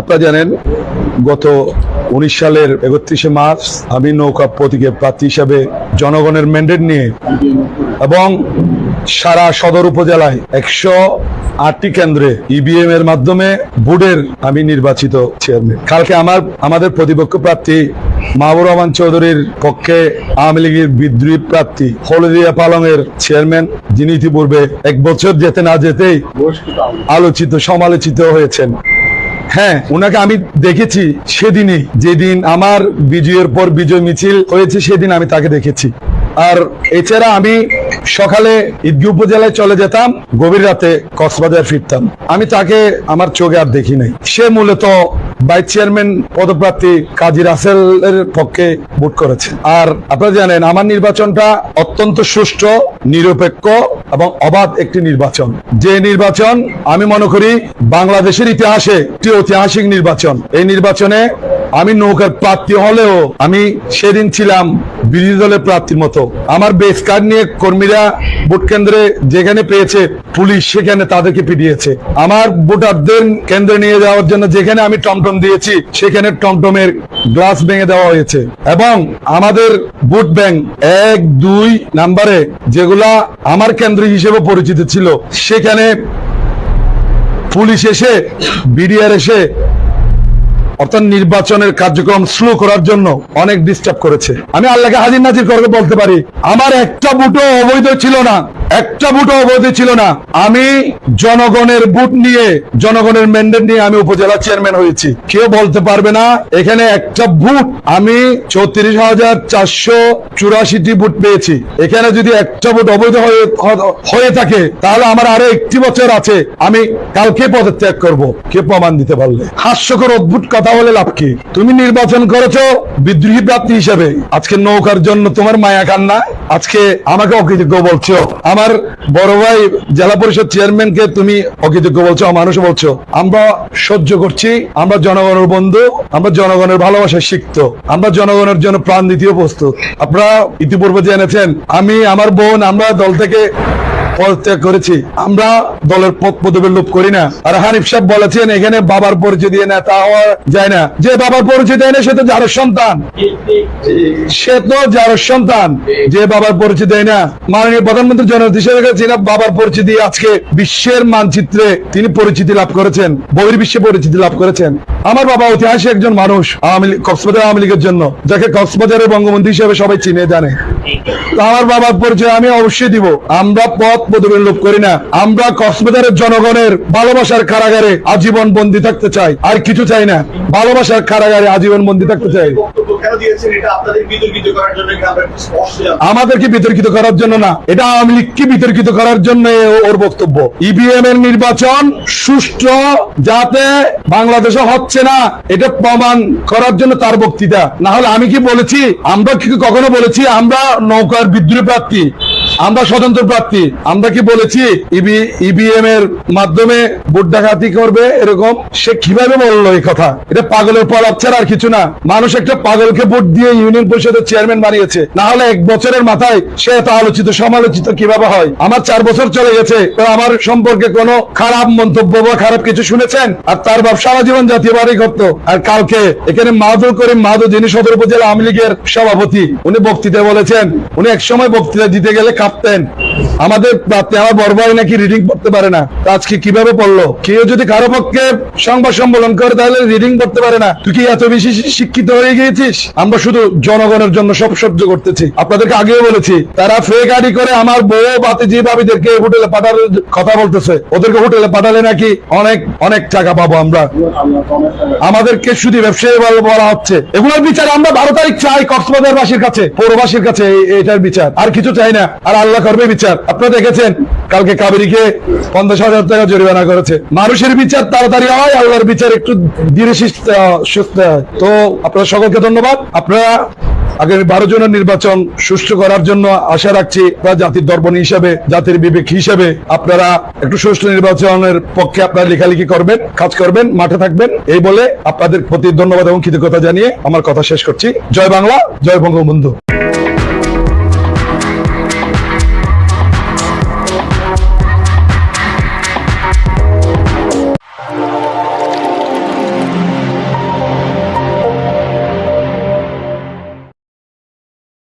আপনারা জানেন, গত উনিশ সালের একত্রিশে মার্চ আমি নৌকা প্রতীকে প্রার্থী হিসাবে জনগণের ম্যান্ডেট নিয়ে এবং সারা সদর উপজেলায় একশো আটটি কেন্দ্রে ইভিএম এর মাধ্যমে বোর্ডের আমি নির্বাচিত চেয়ারম্যান কালকে আমার, আমাদের প্রতিপক্ষ প্রার্থী মাহবুর রহমান চৌধুরীর পক্ষে আওয়ামী লীগের বিদ্রোহী প্রার্থী হলদিয়া পালংয়ের চেয়ারম্যান, যিনি ইতিপূর্বে এক বছর যেতে না যেতেই আলোচিত, সমালোচিত হয়েছেন। হ্যাঁ ওনাকে আমি দেখেছি সেদিনই, যেদিন আমার বিজয়ের পর বিজয় মিছিল হয়েছে, সেদিন আমি তাকে দেখেছি। আর এছাড়া আমি সকালে ঈদগি উপজেলায় চলে যেতাম, গভীর রাতে কক্সবাজার ফিরতাম। আমি তাকে আমার চোখে আর দেখি নাই। সে মূলত ভাইস চেয়ারম্যান পদপ্রার্থী কাজী রাসেলের পক্ষে ভোট করেছে। আর আপনারা জানেন, আমার নির্বাচনটা অত্যন্ত সুষ্ঠু, নিরপেক্ষ এবং অবাধ একটি নির্বাচন। যে নির্বাচন, আমি মনে করি, বাংলাদেশের ইতিহাসে একটি ঐতিহাসিক নির্বাচন। এই নির্বাচনে আমি নৌকার প্রার্থী হলেও আমি সেদিন ছিলাম বিরোধী দলের প্রার্থীর মতো। আমার বেস কার্ড নিয়ে কর্মীরা ভোট কেন্দ্রে যেখানে পেয়েছে পুলিশ, সেখানে তাদেরকে পিটিয়েছে। আমার ভোটারদের কেন্দ্রে নিয়ে যাওয়ার জন্য যেখানে আমি টমটম দিয়েছি, সেখানে টমটমের গ্লাস ভেঙে দেওয়া হয়েছে। এবং আমাদের ভোট ব্যাংক এক, দুই নাম্বারে যেগুলা আমার কেন্দ্র হিসেবে পরিচিত ছিল, সেখানে পুলিশ এসে, বিডিআর এসে অর্থাৎ নির্বাচনের কার্যক্রম স্লো করার জন্য অনেক ডিস্টার্ব করেছে। আমি আল্লাহকে হাজির নাজির করে বলতে পারি, আমার একটা বুটো অবৈধ ছিল না। একটা বুটও অবৈধ ছিল না। আমি জনগণের বুট নিয়ে, জনগণের ম্যান্ডেট নিয়ে আমি উপজেলা চেয়ারম্যান হয়েছি। কেউ বলতে পারবে না, এখানে একটা বুট আমি চৌত্রিশ হাজার চারশো চুরাশিটি বুট পেয়েছি। এখানে যদি একটা বুট অবৈধ হয়ে থাকে, তাহলে আমার আরও একটি বছর আছে। আমি কালকে পদত্যাগ করব। কে প্রমাণ দিতে পারলে। হাস্যকর অদ্ভুত কথা বলে লাভ কি? তুমি নির্বাচন করেছ বিদ্রোহী প্রার্থী হিসেবে। আজকে নৌকার জন্য তোমার মায়া কান্না। আজকে আমাকে অকৃতজ্ঞ বলছো। আমার বড় ভাই জেলা পরিষদ চেয়ারম্যানকে তুমি অকৃতজ্ঞ বলছো মানুষ বলছো। আমরা সহ্য করছি, আমরা জনগণের বন্ধু, আমরা জনগণের ভালোবাসা শিখত আমরা জনগণের জন্য প্রাণ দ্বিতীয় প্রস্তুত। আপনারা ইতিপূর্বে জেনেছেন, আমি, আমার বোন, আমরা দল থেকে পদত্যাগ করেছি। আমরা দলের পদ পদবের লোভ করি না। আর হানিফ সাহেব বলেছেন, এখানে বাবার পরিচয় দিয়ে নেতা হওয়া যায় না। যে বাবার পরিচয় দেয় না, সে তো যার সন্তান। সে তো যার সন্তান। যে বাবার পরিচয় দেয় না, মাননীয় প্রধানমন্ত্রী জননেত্রী হিসেবে যিনি বাবার পরিচয় দিয়ে আজকে বিশ্বের মানচিত্রে তিনি পরিচিতি লাভ করেছেন, বহির্বিশ্বে পরিচিতি লাভ করেছেন। আমার বাবা ঐতিহাসিক একজন মানুষ, আওয়ামী কক্সবাজার আওয়ামী লীগের জন্য, যাকে কক্সবাজারের বঙ্গবন্ধু হিসেবে সবাই চিনে, জানে। আমার বাবার পরিচয় আমি অবশ্যই দিব। আমরা পথ পদবের লোভ করি না। আমরা কক্সবাজারের জনগণের ভালোবাসার কারাগারে আজীবন বন্দী থাকতে চাই। আর কিছু চাই না। ভালোবাসার কারাগারে আজীবন বন্দী থাকতে চাই। আমাদেরকে বিতর্কিত করার জন্য না। এটা আওয়ামী লীগকে বিতর্কিত করার জন্য ওর বক্তব্য। ইভিএম এর নির্বাচন সুষ্ঠু যাতে বাংলাদেশে হচ্ছে না এটা প্রমাণ করার জন্য তার বক্তৃতা। না হলে আমি কি বলেছি? আমরা কি কখনো বলেছি? আমরা নৌকার বিদ্রোহী প্রার্থী আমরা স্বতন্ত্র প্রার্থী। আমরা কি বলেছি? ইভিএম এর মাধ্যমে ভোট ডাকাতি করবে এরকম? সে কীভাবে বলল এই কথা? এটা পাগলের পলাপ ছাড়া আর কিছু না। মানুষ একটা পাগলকে ভোট দিয়ে ইউনিয়ন পরিষদের চেয়ারম্যান বানিয়েছে। না হলে এক বছরের মাথায় সে এত আলোচিত, সমালোচিত কীভাবে হয়? আমার চার বছর চলে গেছে। তো আমার সম্পর্কে কোনো খারাপ মন্তব্য বা খারাপ কিছু শুনেছেন? আর তার বাপ সারা জীবন জাতীয় বাড়ি করতো। আর কালকে এখানে মাহদুল করিম মাহদু যিনি সদর উপজেলা আওয়ামী লীগের সভাপতি, উনি বক্তৃতা বলেছেন, উনি এক সময় বক্তৃতা দিতে গেলে কাঁপতেন আমাদের বড় ভাই নাকি রিডিং পড়তে পারে না। আজকে কীভাবে পড়ল? কেউ যদি কারও পক্ষে সংবাদ সম্মেলন করে, তাহলে রিডিং পড়তে পারে না। তুই কি এত বেশি শিক্ষিত হয়ে গিয়েছিস? আমরা শুধু জনগণের জন্য সব সহ্য করতেছি। আপনাদেরকে আগেও বলেছি, তারা ফেক আইডি করে আমার বউ বাতিজি ভাবিদেরকে হোটেলে পাঠানোর কথা বলতেছে, ওদেরকে হোটেলে পাঠালে নাকি অনেক অনেক টাকা পাবো আমরা। আমাদেরকে শুধু ব্যবসায়ী বলে বলা হচ্ছে। এগুলোর বিচার আমরা বারো তারিখ চাই কক্সবাজার বাসীর কাছে, পৌরবাসীর কাছে এটার বিচার। আর কিছু চাই না। আর আল্লাহ করবে বিচার। আপনারা দেখেছেন, কালকে কাবেরীকে পঞ্চাশ হাজার টাকা জরিমানা করেছে। মানুষের বিচার তাড়াতাড়ি হয়, আল্লাহর বিচার একটু ধীরে সুস্থ হয়। তো আপনারা সকলকে ধন্যবাদ। আপনারা আগামী বারো জনের নির্বাচন সুষ্ঠু করার জন্য আশা রাখছি বা জাতির দর্পণ হিসাবে, জাতির বিবেক হিসাবে আপনারা একটু সুষ্ঠু নির্বাচনের পক্ষে আপনারা লেখালেখি করবেন, কাজ করবেন, মাঠে থাকবেন। এই বলে আপনাদের প্রতি ধন্যবাদ এবং কৃতজ্ঞতা জানিয়ে আমার কথা শেষ করছি। জয় বাংলা, জয় বঙ্গবন্ধু।